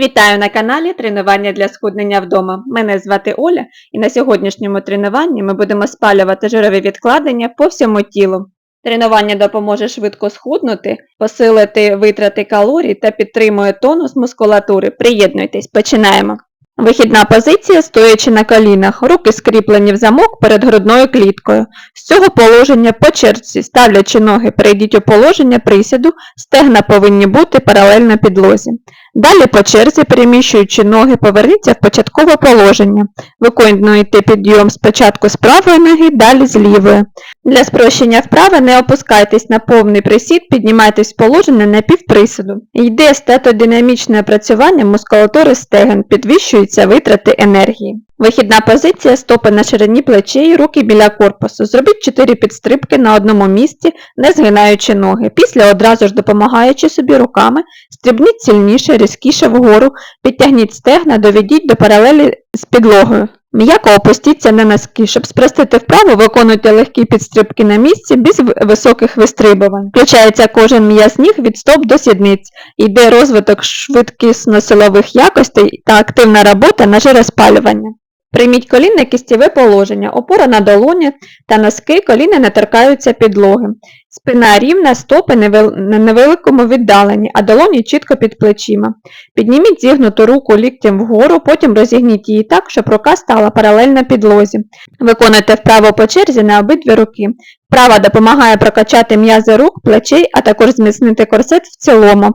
Вітаю на каналі Тренування для схуднення вдома. Мене звати Оля і на сьогоднішньому тренуванні ми будемо спалювати жирові відкладення по всьому тілу. Тренування допоможе швидко схуднути, посилити витрати калорій та підтримує тонус мускулатури. Приєднуйтесь, починаємо. Вихідна позиція, стоячи на колінах, руки скріплені в замок перед грудною кліткою. З цього положення по черзі, ставлячи ноги, перейдіть у положення присіду, стегна повинні бути паралельно підлозі. Далі по черзі, переміщуючи ноги, поверніться в початкове положення. Виконуйте підйом спочатку з правої ноги, далі з лівої. Для спрощення вправи не опускайтесь на повний присід, піднімайтесь в положення на півприсіду. Йде статодинамічне опрацювання мускулатури стегон, підвищуються витрати енергії. Вихідна позиція стопи на ширині плечей, руки біля корпусу. Зробіть 4 підстрибки на одному місці, не згинаючи ноги. Після одразу ж допомагаючи собі руками, стрибніть сильніше, різкіше вгору, підтягніть стегна, доведіть до паралелі з підлогою. М'яко опустіться на носки. Щоб спростити вправу, виконуйте легкі підстрибки на місці без високих вистрибувань. Включається кожен м'яз ніг від стоп до сідниць. Йде розвиток швидкісно-силових якостей та активна робота на жироспалювання. Прийміть колінне кістєве положення, опора на долоні та носки, коліна не торкаються підлоги. Спина рівна, стопи на невеликому віддаленні, а долоні чітко під плечима. Підніміть зігнуту руку ліктем вгору, потім розігніть її так, щоб рука стала паралельно підлозі. Виконуйте вправо по черзі на обидві руки. Вправа допомагає прокачати м'язи рук, плечей, а також зміцнити корсет в цілому.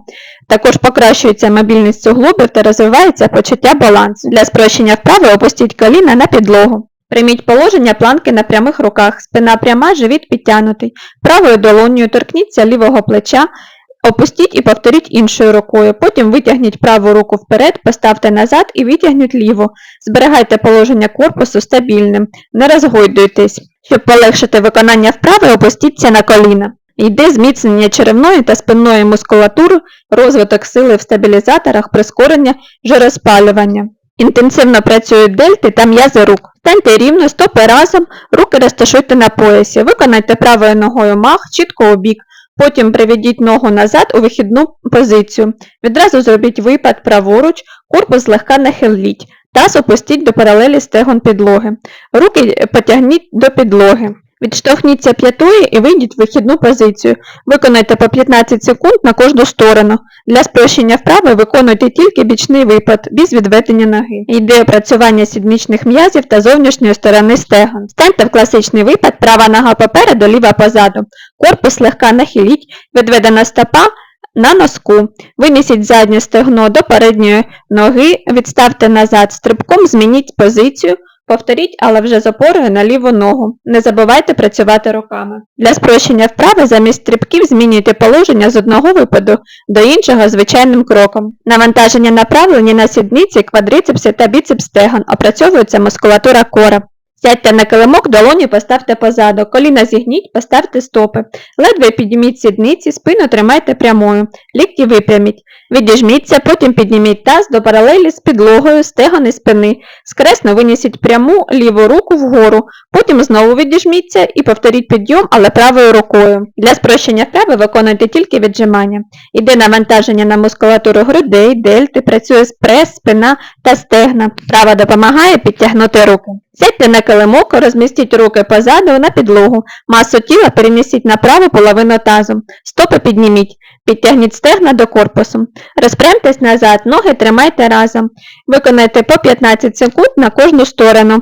Також покращується мобільність суглобів та розвивається почуття балансу. Для спрощення вправи опустіть коліна на підлогу. Прийміть положення планки на прямих руках, спина пряма, живіт підтягнутий. Правою долонею торкніться лівого плеча, опустіть і повторіть іншою рукою. Потім витягніть праву руку вперед, поставте назад і витягніть ліву. Зберігайте положення корпусу стабільним, не розгойдуйтесь. Щоб полегшити виконання вправи, опустіться на коліна. Йде зміцнення черевної та спинної мускулатури, розвиток сили в стабілізаторах, прискорення жироспалювання. Інтенсивно працюють дельти та м'язи рук. Станьте рівно, стопи разом, руки розташуйте на поясі. Виконайте правою ногою мах, чітко у бік. Потім приведіть ногу назад у вихідну позицію. Відразу зробіть випад праворуч, корпус злегка нахиліть. Таз опустіть до паралелі стегон підлоги. Руки потягніть до підлоги. Відштовхніться п'ятою і вийдіть в вихідну позицію. Виконайте по 15 секунд на кожну сторону. Для спрощення вправи виконуйте тільки бічний випад, без відведення ноги. Йде опрацювання сідмічних м'язів та зовнішньої сторони стегон. Станьте в класичний випад, права нога попереду, ліва позаду. Корпус легка нахиліть, відведена стопа на носку. Винесіть заднє стегно до передньої ноги, відставте назад стрибком, змініть позицію. Повторіть, але вже з опорою на ліву ногу. Не забувайте працювати руками. Для спрощення вправи замість стрибків змінюйте положення з одного випаду до іншого звичайним кроком. Навантаження направлені на сідниці, квадрицепси та біцепс стегон. Опрацьовується мускулатура кора. Сядьте на килимок, долоні поставте позаду, коліна зігніть, поставте стопи. Ледве підніміть сідниці, спину тримайте прямою, лікті випряміть. Відіжміться, потім підніміть таз до паралелі з підлогою, стегони спини. Скресно винесіть пряму ліву руку вгору, потім знову відіжміться і повторіть підйом, але правою рукою. Для спрощення вправи виконуйте тільки віджимання. Іде навантаження на мускулатуру грудей, дельти, працює прес, спина та стегна. Права допомагає підтягнути руки. Сядьте на килимок, розмістіть руки позаду на підлогу, масу тіла перемістіть на праву половину тазу. Стопи підніміть, підтягніть стегна до корпусу. Розпрямтесь назад, ноги тримайте разом. Виконайте по 15 секунд на кожну сторону.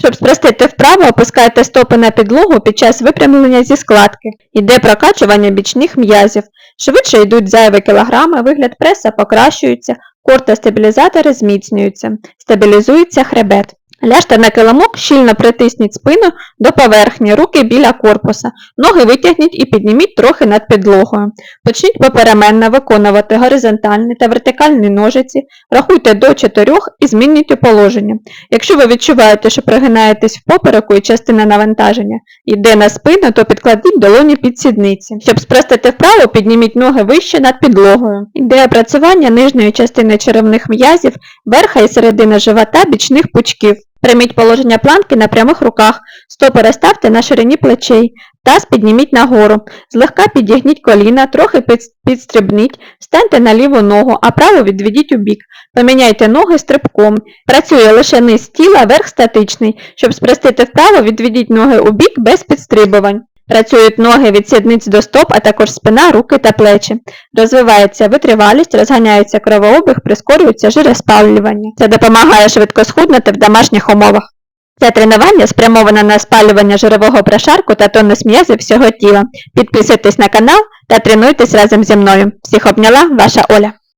Щоб спростити вправо, опускайте стопи на підлогу під час випрямлення зі складки. Іде прокачування бічних м'язів. Швидше йдуть зайві кілограми, вигляд преса покращується, корта стабілізатори зміцнюються, стабілізується хребет. Ляжте на килимок, щільно притисніть спину до поверхні, руки біля корпуса, ноги витягніть і підніміть трохи над підлогою. Почніть попеременно виконувати горизонтальні та вертикальні ножиці, рахуйте до 4 і змінюйте положення. Якщо ви відчуваєте, що пригинаєтесь в попереку і частина навантаження йде на спину, то підкладіть долоні під сідниці. Щоб спростити вправо, підніміть ноги вище над підлогою. Йде опрацювання нижньої частини черевних м'язів, верха і середини живота бічних пучків. Прийміть положення планки на прямих руках, стопи розставте на ширині плечей, таз підніміть нагору, злегка підігніть коліна, трохи підстрибніть, встаньте на ліву ногу, а праву відведіть у бік. Поміняйте ноги стрибком. Працює лише низ тіла, верх статичний. Щоб спростити вправо, відведіть ноги у бік без підстрибувань. Працюють ноги від сідниць до стоп, а також спина, руки та плечі. Розвивається витривалість, розганяється кровообіг, прискорюється жироспалювання. Це допомагає швидко схуднути в домашніх умовах. Це тренування спрямоване на спалювання жирового прошарку та тонус м'язів всього тіла. Підписуйтесь на канал та тренуйтесь разом зі мною. Всіх обняла, ваша Оля.